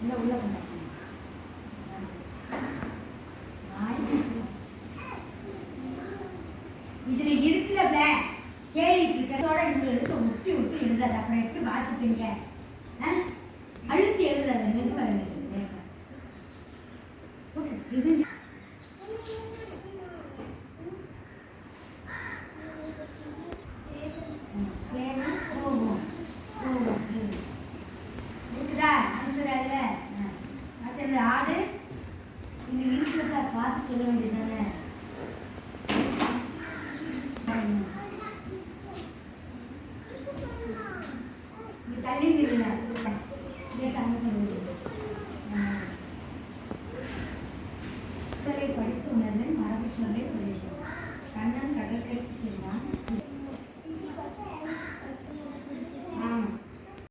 உள்ள இதுல இருக்குல்ல கேள்விட்டு இருக்கிறதோட இதுல இருக்க முட்டி விட்டு எழுதாது அப்புறம் எப்படி வாசிப்பீங்க அழுத்தி எழுதுறது மெதுவா எழுதுறது லேசா பார்த்து சொல்ல வேண்டியதானே இது தள்ளி நில்லுங்க இதே கண்ணு கொண்டு படித்து